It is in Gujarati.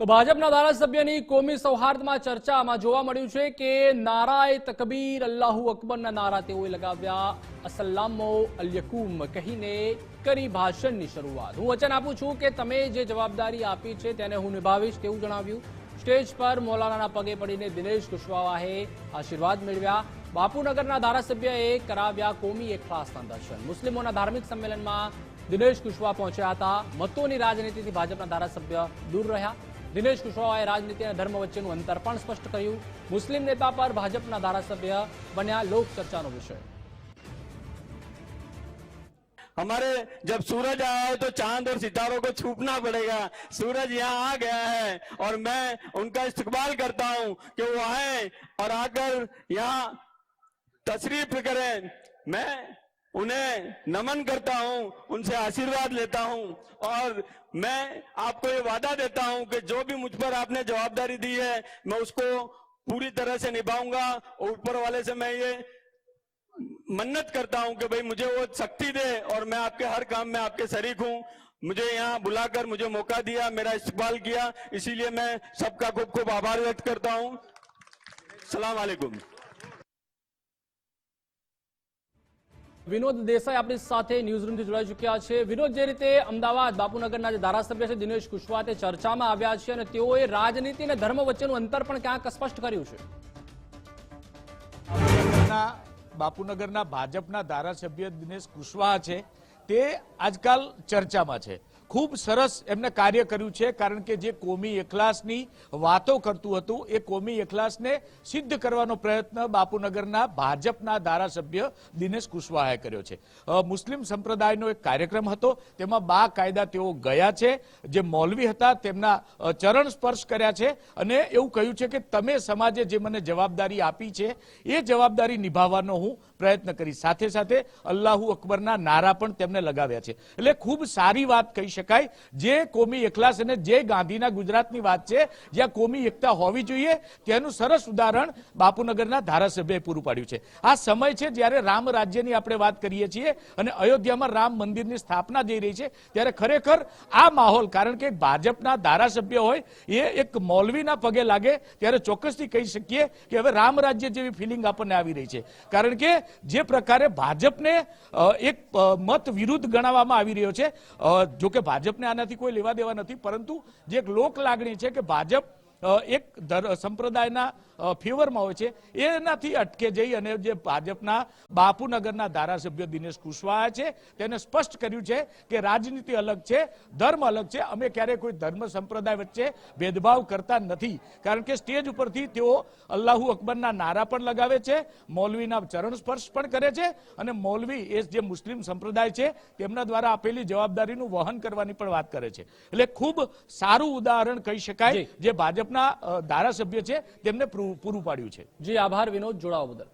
તો ભાજપના ધારાસભ્યની કોમી સૌહાર્દમાં ચર્ચામાં જોવા મળ્યું છે કે નારાય તકબીર, અલ્લાહુ અકબરના નારા તેઓએ લગાવ્યા. અસલામો અલ્યકુમ કહીને કરી ભાષણની શરૂઆત. હું વચન આપું છું કે તમે જે જવાબદારી આપી છે તેને હું નિભાવીશ તેવું જણાવ્યું. સ્ટેજ પર મૌલાનાના પગે પડીને દિનેશ કુશવાહાએ આશીર્વાદ મેળવ્યા. બાપુનગરના ધારાસભ્યએ કરાવ્યા કોમી એક ખાસના દર્શન મુસ્લિમોના ધાર્મિક સંમેલનમાં દિનેશ કુશવા પહોંચ્યા હતા. મતોની રાજનીતિથી ભાજપના ધારાસભ્ય દૂર રહ્યા. દિનેશ કુશવાહાએ રાજનીતિ અને ધર્મ વચ્ચેનું અંતર પણ સ્પષ્ટ કર્યું મુસ્લિમ નેતા પર ભાજપના ધારાસભ્ય બન્યા લોક ચર્ચાનો વિષય हमारे जब सूरज आया है तो चांद और सितारों को छूपना पड़ेगा सूरज यहाँ आ गया है और मैं उनका इस्तकबाल करता हूँ कि वो आए और आकर यहाँ तशरीफ करें मैं उन्हें नमन करता हूँ, उनसे आशीर्वाद लेता हूँ और मैं आपको ये वादा देता हूँ कि जो भी मुझ पर आपने जवाबदारी दी है, मैं उसको पूरी तरह से निभाऊँगा और ऊपर वाले से मैं ये मन्नत करता हूँ कि भाई मुझे वो शक्ति दे और मैं आपके हर काम में आपके शरीक हूँ। मुझे यहाँ बुलाकर मुझे मौका दिया, मेरा इस्तेमाल किया, इसीलिए मैं सबका खूब खूब आभार व्यक्त करता हूँ। सलाम वालेकुम વિનોદ દેસાઈ આપણી સાથે ન્યૂઝરૂમથી જોડાઈ ચૂક્યા છે. વિનોદ, જે રીતે અમદાવાદ બાપુનગરના જે ધારાસભ્ય છે દિનેશ કુશવાહ તે ચર્ચામાં આવ્યા છે અને તેઓએ રાજનીતિ અને ધર્મ વચ્ચેનું અંતર પણ ક્યાંક સ્પષ્ટ કર્યું છે. બાપુનગરના ભાજપના ધારાસભ્ય દિનેશ કુશવાહા છે. તે આજકાલ ચર્ચામાં છે. ખૂબ સરસ એમને કાર્ય કર્યું છે, કારણ કે જે કોમી એકલાસની વાતો કરતું હતું, એ કોમી એકલાસને સિદ્ધ કરવાનો પ્રયત્ન બાપુનગરના ભાજપના ધારાસભ્ય દિનેશ કુશવાહાએ કર્યો છે. મુસ્લિમ સંપ્રદાયનો એક કાર્યક્રમ હતો, તેમાં બા કાયદા તેઓ ગયા છે, જે મૌલવી હતા તેમના ચરણ સ્પર્શ કર્યા છે, અને એવું કહ્યું છે કે તમે સમાજે જે મને જવાબદારી આપી છે, એ જવાબદારી નિભાવવાનો હું પ્રયત્ન કરી. સાથે સાથે અલ્લાહુ અકબરના નારા પણ તેમને લગાવ્યા છે. એટલે ખૂબ સારી વાત કહી શકાય. જે કોમી એકલાસ અને જે ગાંધીના ગુજરાતની વાત છે, જ્યાં કોમી એકતા હોવી જોઈએ તેનું સરસ ઉદાહરણ બાપુનગરના ધારાસભ્યએ પૂરું પાડ્યું છે. આ સમય છે જ્યારે રામ રાજ્યની આપણે વાત કરીએ છીએ અને અયોધ્યામાં રામ મંદિરની સ્થાપના જઈ રહી છે, ત્યારે ખરેખર આ માહોલ, કારણ કે ભાજપના ધારાસભ્ય હોય, એ એક મૌલવીના પગે લાગે, ત્યારે ચોક્કસથી કહી શકીએ કે હવે રામ રાજ્ય જેવી ફિલિંગ આપણને આવી રહી છે. કારણ કે જે પ્રકારે ભાજપને એક મત વિરુદ્ધ ગણાવવામાં આવી રહ્યો છે. જો કે ભાજપને આનાથી કોઈ લેવા દેવા નથી, પરંતુ જે એક લોક લાગણી છે કે ભાજપ એક સંપ્રદાયના ફેવરમાં હોય છે. એનાથી અટકે જઈ અને જે ભાજપના બાપુનગરના ધારાસભ્ય દિનેશ કુશવાહા છે તેને સ્પષ્ટ કર્યું છે કે રાજનીતિ અલગ છે ધર્મ અલગ છે. અમે ક્યારેય કોઈ ધર્મ સંપ્રદાય વચ્ચે ભેદભાવ કરતા નથી. કારણ કે સ્ટેજ ઉપરથી તેઓ અલ્લાહુ અકબરના નારા પણ લગાવે છે મૌલવીના ચરણ સ્પર્શ પણ કરે છે અને મૌલવી એ જે મુસ્લિમ સંપ્રદાય છે તેમના દ્વારા આપેલી જવાબદારીનું વહન કરવાની પણ વાત કરે છે. એટલે ખૂબ સારું ઉદાહરણ કહી શકાય જે. જે ભાજપના ધારાસભ્ય છે તેમને પૂરું પાડ્યું છે. જી આભાર વિનોદ જોડાવા બદલ.